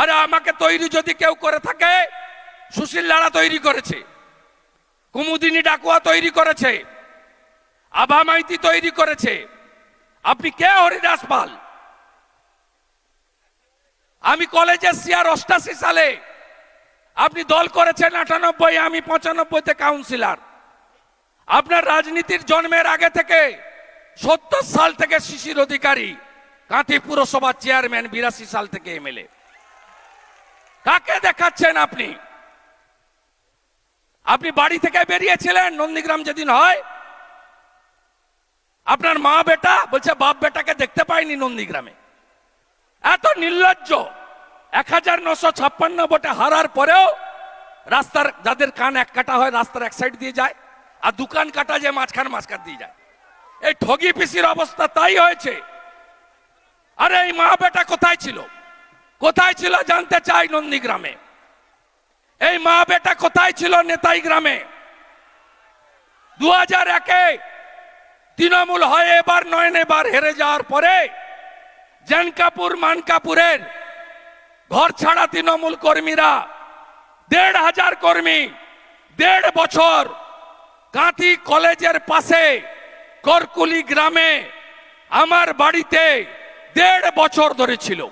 আরে আমাকে তৈরি যদি কেউ করে থাকে, সুশীল লাড়া তৈরি করেছে, কুমুদিনী ডাকুয়া তৈরি করেছে, আভা মাইতি তৈরি করেছে, আপনি কে হরিদাস পাল আমি কলেজে সিয়ার অষ্টাশি সালে আপনি দল করেছেন আটানব্বই, আমি পঁচানব্বইতে কাউন্সিলার। আপনার রাজনীতির জন্মের আগে থেকে সত্তর সাল থেকে শিশির অধিকারী, কাঁথি পুরসভার চেয়ারম্যান, বিরাশি সাল থেকে এমএলএ কাকে দেখাচ্ছেন আপনি? আপনি বাড়ি থেকে বেরিয়েছিলেন, নন্দীগ্রাম যেদিন হয়? আপনার মা বেটা বলছে, বাপ বেটাকে দেখতে পাইনি নন্দীগ্রামে। এত নির্লজ্জ, এক হাজার নশো ছাপ্পান্ন ভোটে হারার পরেও রাস্তার, যাদের কান এক কাটা হয়, রাস্তার এক সাইড দিয়ে যায়, আর দোকান কাটা যে মাঝখান মাঝখান দিয়ে যায়। এই ঠগি পিসির অবস্থা তাই হয়েছে। আরে এই মা বেটা কোথায় ছিল? কোথায় ছিল জানতে চাই নন্দীগ্রামে? এই মা বেটা কোথায় ছিল নেতাই গ্রামে? দু হাজার একে তৃণমূল হয় এবার নয়ন এবার হেরে যাওয়ার পরে জানকাপুর, মানকাপুরের ঘর ছাড়া তৃণমূল কর্মীরা দেড় হাজার কর্মী দেড় বছর কাঁথি কলেজের পাশে করকুলি গ্রামে আমার বাড়িতে দেড় বছর ধরে ছিল।